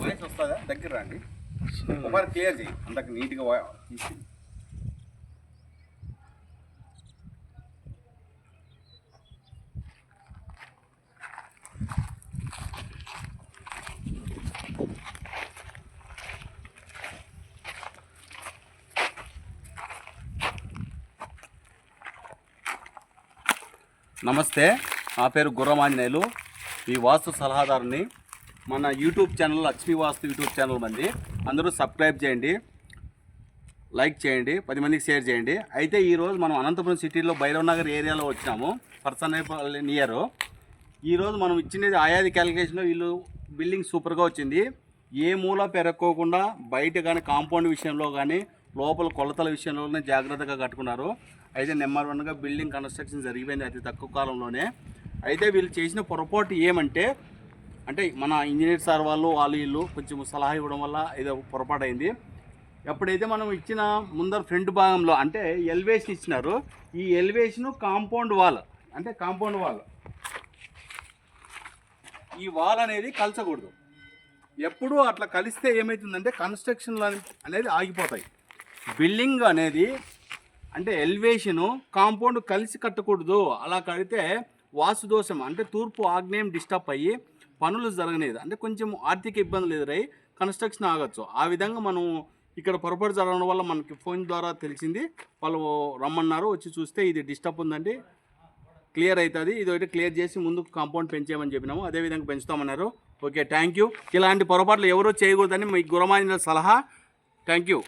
Voice వస్తుందా దగ్గర రండి ఒకసారి క్లియర్ చేయి అంతకు నీట్గా తీసి నమస్తే నా పేరు గుర్రమాంజనేయులు. ఈ వాస్తు సలహాదారుని మన YouTube channel Lakshmi Vastu YouTube channel మంది. అందరూ సబ్స్క్రైబ్ చేయండి. లైక్ చేయండి. పది మందికి షేర్ చేయండి. అయితే ఈరోజు మనం అనంతపురం సిటీలో భైరవ్ నగర్ ఏరియాలో వచ్చినాము. పర్సనల్ నియర్ ఈరోజు మనం ఇచ్చినది ఆయాది క్యాలిక్యులేషన్లో వీళ్ళు బిల్డింగ్ సూపర్గా వచ్చింది. ఏ మూల పెరక్కోకుండా బయట కానీ కాంపౌండ్ విషయంలో కానీ లోపల కొలతల విషయంలోనే జాగ్రత్తగా కట్టుకున్నారు. అయితే నెంబర్ వన్గా బిల్డింగ్ కన్స్ట్రక్షన్ జరిగిపోయింది అతి తక్కువ కాలంలోనే. అయితే వీళ్ళు చేసిన పొరపాటు ఏమంటే అంటే మన ఇంజనీర్ సార్ వాళ్ళు వాళ్ళు వీళ్ళు కొంచెం సలహా ఇవ్వడం వల్ల ఏదో పొరపాటైంది. ఎప్పుడైతే మనం ఇచ్చిన ముందర ఫ్రంట్ భాగంలో అంటే ఎలివేషన్ ఇచ్చినారు ఈ ఎలివేషన్ కాంపౌండ్ వాల్ అంటే కాంపౌండ్ వాల్. ఈ వాల్ అనేది కలచకూడదు. ఎప్పుడు అట్లా కలిస్తే ఏమవుతుందంటే కన్స్ట్రక్షన్లు అనేది ఆగిపోతాయి. బిల్డింగ్ అనేది అంటే ఎలివేషను కాంపౌండ్ కలిసి కట్టకూడదు. అలా కడితే వాసుదోషం అంటే తూర్పు ఆగ్నేయం డిస్టర్బ్ అయ్యి పనులు జరగలేదు. అంటే కొంచెం ఆర్థిక ఇబ్బందులు ఎదురై కన్స్ట్రక్షన్ ఆగచ్చు. ఆ విధంగా మనం ఇక్కడ పొరపాటు జరగడం వల్ల మనకి ఫోన్ ద్వారా తెలిసింది. వాళ్ళు రమ్మన్నారు వచ్చి చూస్తే ఇది డిస్టర్బ్ ఉందండి. క్లియర్ అవుతుంది ఇది ఒకటి క్లియర్ చేసి ముందు కాంపౌండ్ పెంచేయమని చెప్పినాము. అదే విధంగా పెంచుతామన్నారు. ఓకే థ్యాంక్ యూ ఇలాంటి పొరపాట్లు ఎవరూ చేయకూడదని మీ గురమానిన సలహా. Thank you